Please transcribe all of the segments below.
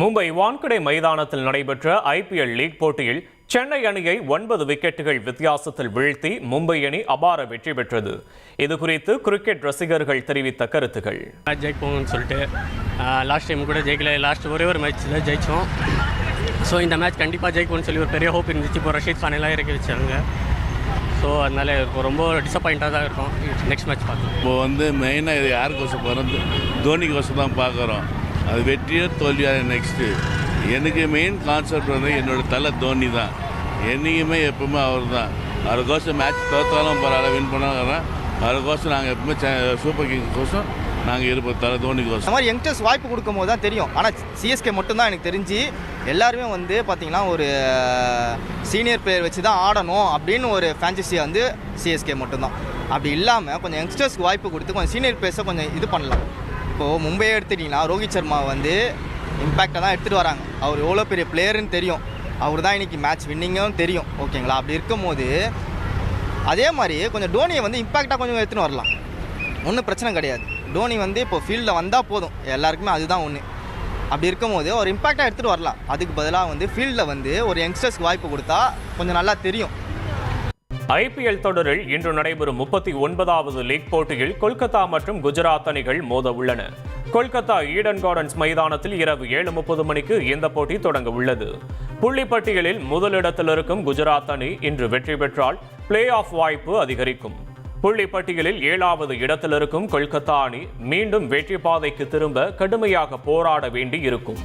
மும்பை வான்கடை மைதானத்தில் நடைபெற்ற IPL league போட்டியில் சென்னை அணியை ஒன்பது விக்கெட்டுகள் வித்தியாசத்தில் வீழ்த்தி மும்பை அணி அபார வெற்றி பெற்றது. இது குறித்து கிரிக்கெட் ரசிகர்கள் தெரிவித்த கருத்துகள். மேட்ச் ஜெயிப்போம்னு சொல்லிட்டு லாஸ்ட் டைம் கூட ஜெயிக்கல. லாஸ்ட் ஒரே ஒரு மேட்ச் தான் ஜெயித்தோம் ஸோ இந்த மேட்ச் கண்டிப்பாக ஜெயிக்கும்னு சொல்லி ஒரு பெரிய ஹோப் இருந்துச்சு. இப்போ ரஷீத் கானெல்லாம் இறக்கி வச்சாங்க. ஸோ அதனால ரொம்ப டிசப்பாயிண்ட்டாக தான் இருக்கும். நெக்ஸ்ட் மேட்ச் பார்க்கலாம். இப்போ வந்து மெயினாக இது யாருக்கோசம் போகிறோம் தோனிக்கோசம் தான் பார்க்குறோம். அது வெற்றியோ தோல்வியாக நெக்ஸ்ட்டு எனக்கு மெயின் கான்செப்ட் வந்து என்னோட தலை தோனி தான். என்றைக்குமே எப்பவுமே அவர் தான் அவருக்கோசம் மேட்ச் தோற்றாலும் பரவாயில்ல வின் பண்ணாலும் அவருக்கோசம் நாங்கள் எப்பவுமே சே- சூப்பர் கிங் கோசம் நாங்கள் இருப்போம் தலை தோனிக்கோசம் இந்த மாதிரி யங்ஸ்டர்ஸ் வாய்ப்பு கொடுக்கும் போது தான் தெரியும். ஆனால் சிஎஸ்கே மட்டும்தான் எனக்கு தெரிஞ்சு எல்லாருமே வந்து பார்த்தீங்கன்னா ஒரு சீனியர் பிளேயர் வச்சு தான் ஆடணும் அப்படின்னு ஒரு ஃபேண்டசி வந்து சிஎஸ்கே மட்டும்தான். அப்படி இல்லாமல் கொஞ்சம் யங்ஸ்டர்ஸ்க்கு வாய்ப்பு கொடுத்து கொஞ்சம் சீனியர் பிளேயர்ஸை கொஞ்சம் இது பண்ணலாம். இப்போது மும்பையை எடுத்துட்டிங்கன்னா ரோஹித் சர்மா வந்து இம்பேக்டாக தான் எடுத்துகிட்டு வராங்க. அவர் எவ்வளோ பெரிய பிளேயர்னு தெரியும். அவர் தான் இன்றைக்கி மேட்ச் வின்னிங்கும் தெரியும். ஓகேங்களா? அப்படி இருக்கும்போது அதே மாதிரி கொஞ்சம் டோனியை வந்து இம்பேக்டாக கொஞ்சம் எடுத்துன்னு வரலாம். ஒன்றும் பிரச்சனை கிடையாது. டோனி வந்து இப்போ ஃபீல்டில் வந்தால் போதும். எல்லாருக்குமே அதுதான் ஒன்று அப்படி இருக்கும்போது ஒரு இம்பேக்டாக எடுத்துகிட்டு வரலாம். அதுக்கு பதிலாக வந்து ஃபீல்டில் வந்து ஒரு யங்ஸ்டர்ஸ்க்கு வாய்ப்பு கொடுத்தா கொஞ்சம் நல்லா தெரியும். ஐபிஎல் தொடரில் இன்று நடைபெறும் முப்பத்தி ஒன்பதாவது லீக் போட்டியில் கொல்கத்தா மற்றும் குஜராத் அணிகள் மோத உள்ளன கொல்கத்தா ஈடன் கார்டன்ஸ் மைதானத்தில் இரவு ஏழு முப்பது மணிக்கு இந்த போட்டி தொடங்க உள்ளது புள்ளிப்பட்டியலில் முதலிடத்தில் இருக்கும் குஜராத் அணி இன்று வெற்றி பெற்றால் பிளே ஆஃப் வாய்ப்பு அதிகரிக்கும். புள்ளிப்பட்டியலில் ஏழாவது இடத்தில் இருக்கும் கொல்கத்தா அணி மீண்டும் வெற்றி பாதைக்கு திரும்ப கடுமையாக போராட வேண்டி இருக்கும்.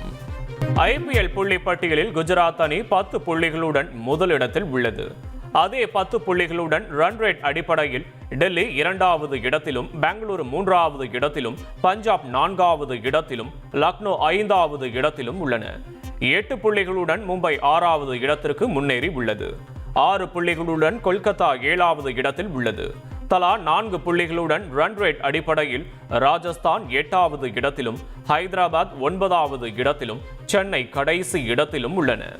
ஐபிஎல் புள்ளி பட்டியலில் குஜராத் அணி பத்து புள்ளிகளுடன் முதலிடத்தில் உள்ளது. அதே பத்து புள்ளிகளுடன் ரன் ரேட் அடிப்படையில் டெல்லி இரண்டாவது இடத்திலும் பெங்களூரு மூன்றாவது இடத்திலும் பஞ்சாப் நான்காவது இடத்திலும் லக்னோ ஐந்தாவது இடத்திலும் உள்ளன. எட்டு புள்ளிகளுடன் மும்பை ஆறாவது இடத்திற்கு முன்னேறி உள்ளது. ஆறு புள்ளிகளுடன் கொல்கத்தா ஏழாவது இடத்தில் உள்ளது. தலா நான்கு புள்ளிகளுடன் ரன் ரேட் அடிப்படையில் ராஜஸ்தான் எட்டாவது இடத்திலும் ஹைதராபாத் ஒன்பதாவது இடத்திலும் சென்னை கடைசி இடத்திலும் உள்ளன.